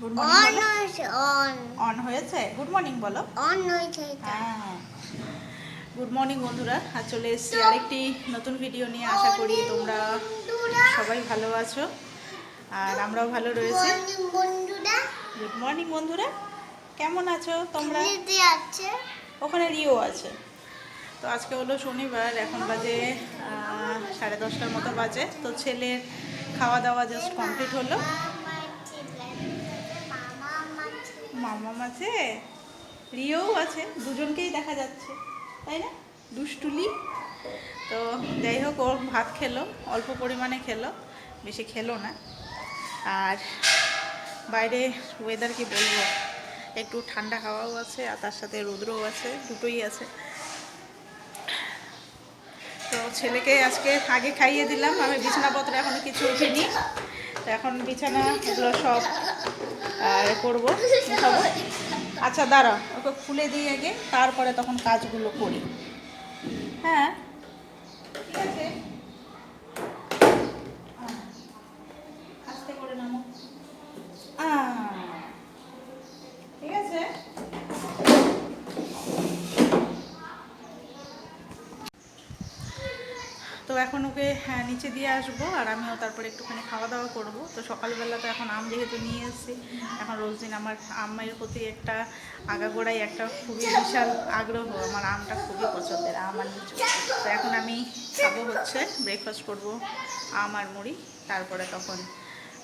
Good on morning on on হয়েছে? Good morning বলো। On হয়েছে হ্যাঁ। গুড মর্নিং বন্ধুরা। আর চলে এসেছি আরেকটি নতুন ভিডিও নিয়ে আশা করি তোমরা সবাই ভালো আছো আর আমরাও ভালো রয়েছি। গুড মর্নিং বন্ধুরা। কেমন আছো তোমরা? ওখানে রিও আছে। তো আজকে হলো শনিবার এখন বাজে সাড়ে দশটার মতো বাজে। তো ছেলের খাওয়া দাওয়া জাস্ট কমপ্লিট হলো। আছে মামা আছে রিও আছে, দুজনকেই দেখা যাচ্ছে, তাই না? দুষ্টুলি তো যাই হোক ও ভাত খেলো, অল্প পরিমাণে খেলো, বেশি খেলো না। আর বাইরে ওয়েদার কি বলব? একটু ঠান্ডা হাওয়াও আছে, আর তার সাথে রৌদ্রও আছে, দুটোই আছে। তো ছেলেকে আজকে আগে খাইয়ে দিলাম, আমি বিছানাপত্র এখনও কিছু উঠিনি। এখন বিছানা এগুলো সব করব গুছাবো। আচ্ছা দাঁড়া ওকে খুলে দিই আগে, তারপরে তখন কাজগুলো করি হ্যাঁ ঠিক আছে আহ, আস্তে করে নামো আহ, ঠিক আছে তো এখন ওকে হ্যাঁ, নিচে দিয়ে আসব আর আমিও তারপরে একটুখানি খাওয়া দাওয়া করব। তো সকালবেলা তো এখন আম যেহেতু নিয়ে এসেছি এখন রোজ দিন আমার আমের প্রতি একটা আগাগোড়াই একটা খুবই বিশাল আগ্রহ। আমার আমটা খুবই পছন্দের আম আর লিচু। তো এখন আমি খাব হচ্ছে ব্রেকফাস্ট করব আম আর মুড়ি তারপরে তখন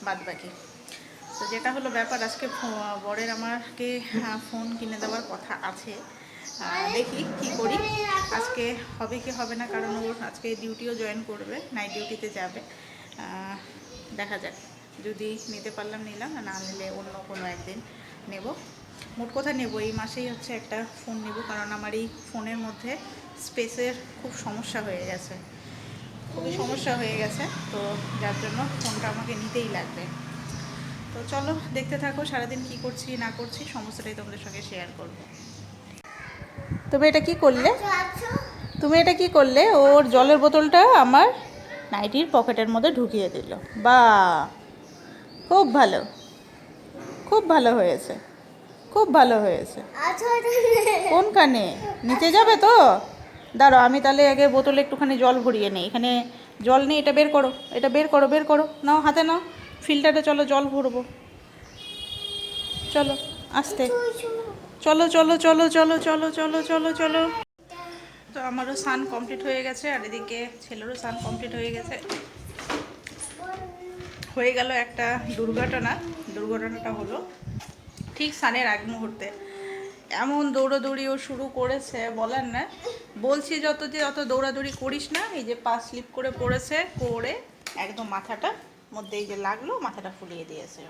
বাদ বাকি তো যেটা হলো ব্যাপার আজকে বরের আমাকে হ্যাঁ, ফোন কিনে দেওয়ার কথা আছে। দেখি কি করি। আজকে হবে কি হবে না, কারণ ওর আজকে ডিউটিও জয়েন করবে নাইট ডিউটিতে যাবে। দেখা যাক। যদি নিতে পারলাম নিলাম না নিলে অন্য কোনো একদিন নেব। মোট কথা নেব, এই মাসেই হচ্ছে একটা ফোন নেব, কারণ আমার এই ফোনের মধ্যে স্পেসের খুব সমস্যা হয়ে গেছে। খুবই সমস্যা হয়ে গেছে, তো যার জন্য ফোনটা আমাকে নিতেই লাগবে। তো চলো, দেখতে থাকো সারাদিন কি করছি, না করছি, সমস্তটাই তোমাদের সঙ্গে শেয়ার করব। তুমি এটা কি করলে? তুমি এটা কি করলে? ওর জলের বোতলটা আমার নাইটির পকেটের মধ্যে ঢুকিয়ে দিল। বা খুব ভালো। খুব ভালো হয়েছে। খুব ভালো হয়েছে। আছো কোনখানে? নিচে যাবে তো? দাঁড়ো আমি তাহলে আগে বোতলে একটুখানি জল ভরিয়ে নিই। এখানে জল নেই এটা বের করো। এটা বের করো বের করো। নাও হাতে নাও। ফিল্টারে চলো জল ভরবো। চলো আসতে। চলো চলো চলো চলো চলো চলো চলো চলো। তো আমারও সান কমপ্লিট হয়ে গেছে, আর এদিকে ছেলেরও সান কমপ্লিট হয়ে গেছে। হয়ে গেল একটা দুর্ঘটনা। দুর্ঘটনাটা হলো ঠিক সানের আগ মুহূর্তে। এমন দৌড়াদৌড়ি ও শুরু করেছে, বলার না। বলছি যত যে অত দৌড়াদৌড়ি করিস না, এই যে পা স্লিপ করে পড়েছে করে একদম মাথাটা মধ্যে এই যে লাগল, মাথাটা ফুলিয়ে দিয়েছে।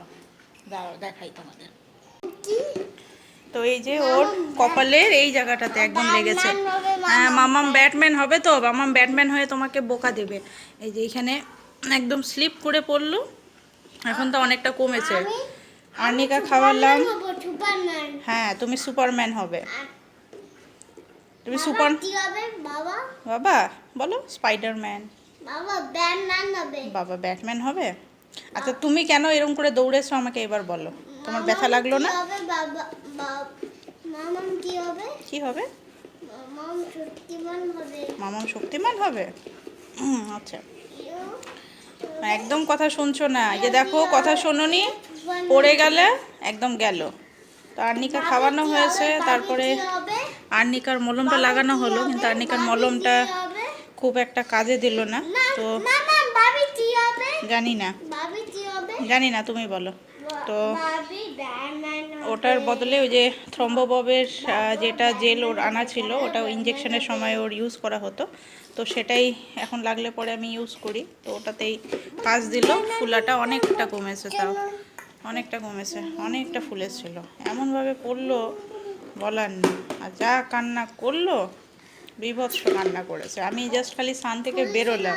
দেখাই তোমাদের। তো এই যে ওর কপালের এই জায়গাটাতে একদম লেগেছে। হ্যাঁ মামাম ব্যাটম্যান হবে তো মামাম ব্যাটম্যান হয়ে তোমাকে বোকা দেবে। এই যে এখানে একদম স্লিপ করে পড়ল এখন তো অনেকটা কমেছে। আর্নিকা খাওয়ালাম। হ্যাঁ তুমি সুপারম্যান হবে। তুমি সুপার বাবা বলো স্পাইডারম্যান বাবা ব্যাটম্যান হবে। বাবা ব্যাটম্যান হবে? আচ্ছা তুমি কেন এরকম করে দৌড়েছো আমাকে এবার বলো। তোমার ব্যথা লাগল না? কি হবে? মামাম শক্তিমান হবে। আচ্ছা। একদম কথা শুনছো না। যে দেখো কথা শোনোনি পড়ে গেলে একদম গেল। তো আর্নিকা খাওয়ানো হয়েছে তারপরে আর্নিকার মলমটা লাগানো হলো কিন্তু আর্নিকার মলমটা খুব একটা কাজে দিল না। তো জানি না। জানি না তুমি বলো। তো ওটার বদলে ওই যে থ্রম্বোববের যেটা জেল ওর আনা ছিল ওটা ইঞ্জেকশনের সময় ওর ইউজ করা হতো। তো সেটাই এখন লাগলে পরে আমি ইউজ করি। তো ওটাতেই কাজ দিল। ফুলাটা অনেকটা কমেছে তাও। অনেকটা কমেছে। অনেকটা ফুলেছিল এমনভাবে পড়ল বলার নেই। আর যা কান্না করল, বিভৎস কান্না করেছে। আমি জাস্ট খালি সান থেকে বেরোলাম।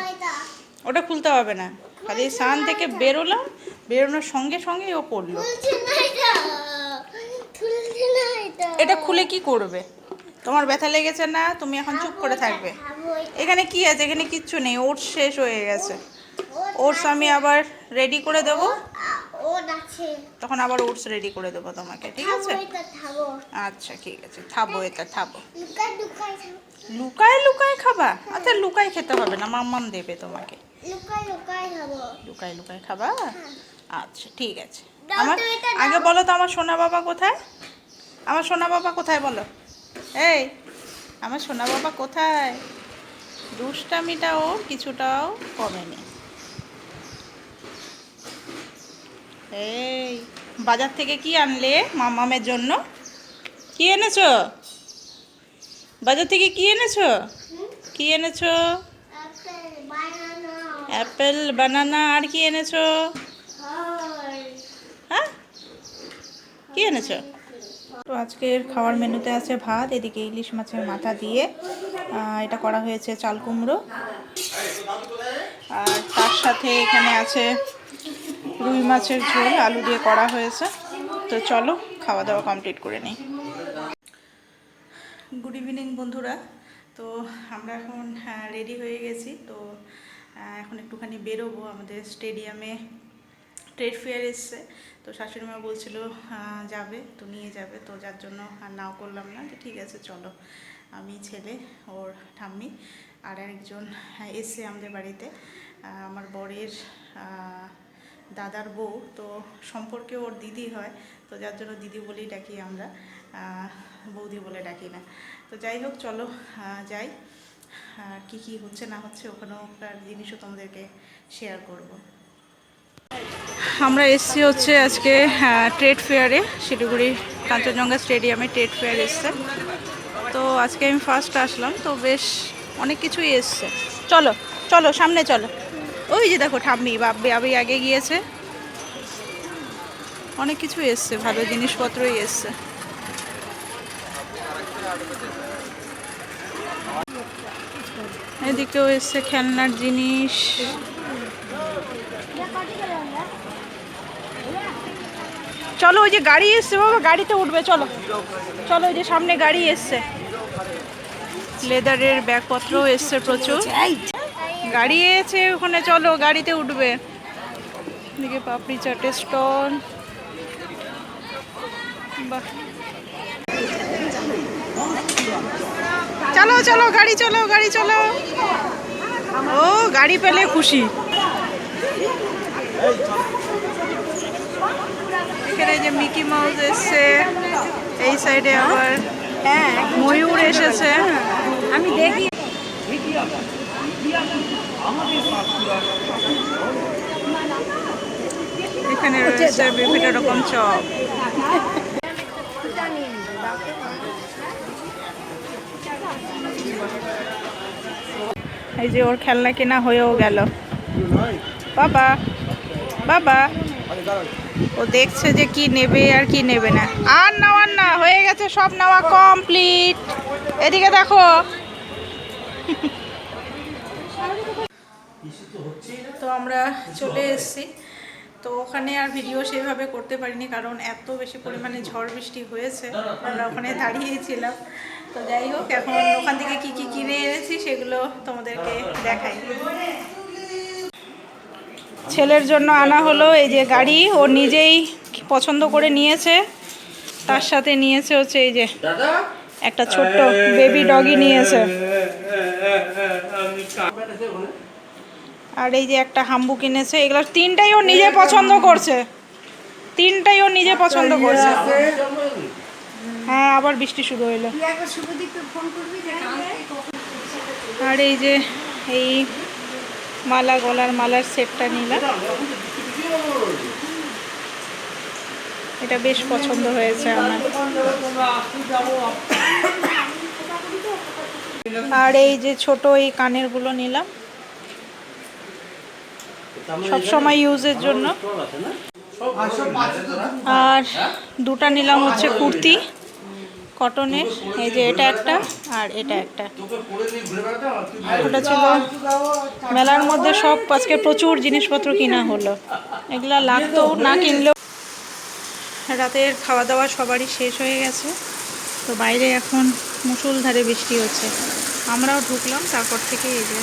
ওটা খুলতে হবে না। খালি সান থেকে বেরোলাম, বেরোনোর সঙ্গে সঙ্গেই ও পড়ল খুলছে না এটা খুলছে না এটা এটা খুলে কি করবে? তোমার ব্যথা লেগেছে না? তুমি এখন চুপ করে থাকবে। এখানে কি আছে? এখানে কিচ্ছু নেই। ওটস শেষ হয়ে গেছে। ওর ওটস আমি আবার রেডি করে দেব? ওর তখন আবার ওটস রেডি করে দেবো তোমাকে ঠিক আছে? খাব খাব আচ্ছা ঠিক আছে। থাবো এটা খাব লুকায় লুকায় খাবা? আচ্ছা লুকায় খেতে হবে না মাম্মাম দেবে তোমাকে। খাব। লুকায় লুকায় খাবা? আচ্ছা ঠিক আছে। আমার আগে বলো তো আমার সোনা বাবা কোথায়? আমার সোনা বাবা কোথায় বলো? এই আমার সোনা বাবা কোথায়? দুষ্টামিটাও কিছুটাও কমেনি। এই বাজার থেকে কি আনলে মামামের জন্য? কি এনেছো? বাজার থেকে কি এনেছো? কি এনেছো? অ্যাপেল বানানা আর কি এনেছো? হ্যাঁ। কি এনেছো? তো আজকের খাওয়ার মেনুতে আছে ভাত, এদিকে ইলিশ মাছের মাথা দিয়ে এটা করা হয়েছে চাল কুমড়ো। আর তার সাথে এখানে আছে রুই মাছের ঝোল, আলু দিয়ে করা হয়েছে। তো চলো, খাওয়া দাওয়া কমপ্লিট করে নিই। গুড ইভিনিং বন্ধুরা। তো আমরা এখন রেডি হয়ে গেছি। তো এখন একটুখানি বেরোবো আমাদের স্টেডিয়ামে ট্রেড ফেয়ার এসছে। তো শাশুড়ি মা বলছিল যাবে, তো নিয়ে যাবে। তো যার জন্য আর নাও করলাম না। যে ঠিক আছে, চলো। আমি ছেলে, ওর ঠাম্মি আর একজন এসছে আমাদের বাড়িতে। আমার বরের দাদার বউ। তো সম্পর্কে ওর দিদি হয়, তো যার জন্য দিদি বলেই ডাকি আমরা। বৌদি বলে ডাকি না। তো যাই হোক, চলো যাই। আর কী কী হচ্ছে না হচ্ছে, ওখানেও জিনিসও তোমাদেরকে শেয়ার করব। আমরা এসছি হচ্ছে আজকে ট্রেড ফেয়ারে শিলিগুড়ি কাঞ্চনজঙ্ঘা স্টেডিয়ামে ট্রেড ফেয়ার এসছে। তো আজকে আমি ফার্স্ট আসলাম, তো বেশ অনেক কিছুই এসছে। চলো চলো, সামনে চলো। ওই যে দেখো ঠাম্মি বাব্বি আবি আগে গিয়েছে। অনেক কিছু এসছে, ভালো জিনিসপত্রই এসছে। এদিকেও এসছে খেলনার জিনিস। চলো ওই যে গাড়ি এসছে বাবা, গাড়িতে উঠবে, চলো। চলো ওই যে সামনে গাড়ি এসছে। লেদারের ব্যাগপত্রও এসছে প্রচুর। গাড়ি এসে ওখানে, চলো, গাড়িতে উঠবে। এদিকে পাপড়ি চাটের স্টল। চলো চলো, গাড়ি চলো গাড়ি, চলো। ও, গাড়ি পেলে খুশি। এখানে যে মিকি মাউস এসছে এই সাইডে আবার হ্যাঁ ময়ূর এসেছে। আমি দেখি। এখানে রয়েছে বিভিন্ন রকম চপ। এই যে ওর খেলনা কেনা হয়েও গেল। বাবা বাবা। ও দেখছে যে কি নেবে আর কি নেবে না। আর নেওয়ার না, হয়ে গেছে সব নেওয়া কমপ্লিট এদিকে দেখো। তো আমরা চলে এসেছি। তো ওখানে আর ভিডিও সেভাবে করতে পারিনি কারণ এত বেশি পরিমাণে ঝড় বৃষ্টি হয়েছে। আমরা ওখানে দাঁড়িয়েছিলাম। তো যাই হোক, এখন ওখান থেকে কি কি কিনে এনেছি সেগুলো তোমাদেরকে দেখাই। ছেলের জন্য আনা হলো এই যে গাড়ি ও নিজেই পছন্দ করে নিয়েছে। তার সাথে নিয়েছে হচ্ছে এই যে একটা ছোট্ট বেবি ডগি নিয়েছে। আর এই যে একটা হাম্বু কিনেছে এগুলো তিনটাই ও নিজে পছন্দ করছে। তিনটাই ও নিজে পছন্দ করছে। হ্যাঁ আবার বৃষ্টি শুরু হইল। আর এই যে এই মালা, গলার মালার সেটটা নিলাম। এটা বেশ পছন্দ হয়েছে আমার। আর এই যে ছোট এই কানেরগুলো নিলাম। সব সময় ইউজের জন্য। আর দুটা নিলাম হচ্ছে কুর্তি। কটনের এই যে এটা একটা আর এটা একটা। ওটা ছিল মেলার মধ্যে সব আজকে প্রচুর জিনিসপত্র কিনা হলো। এগুলা লাগতো, না কিনলেও। রাতের খাওয়া দাওয়া সবারই শেষ হয়ে গেছে। তো বাইরে এখন মুসুলধারে বৃষ্টি হচ্ছে। আমরাও ঢুকলাম, তারপর থেকে এই যে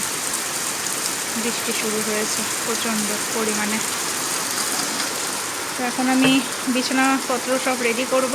বৃষ্টি শুরু হয়েছে প্রচণ্ড পরিমাণে। তো এখন আমি বিছানাপত্র সব রেডি করব।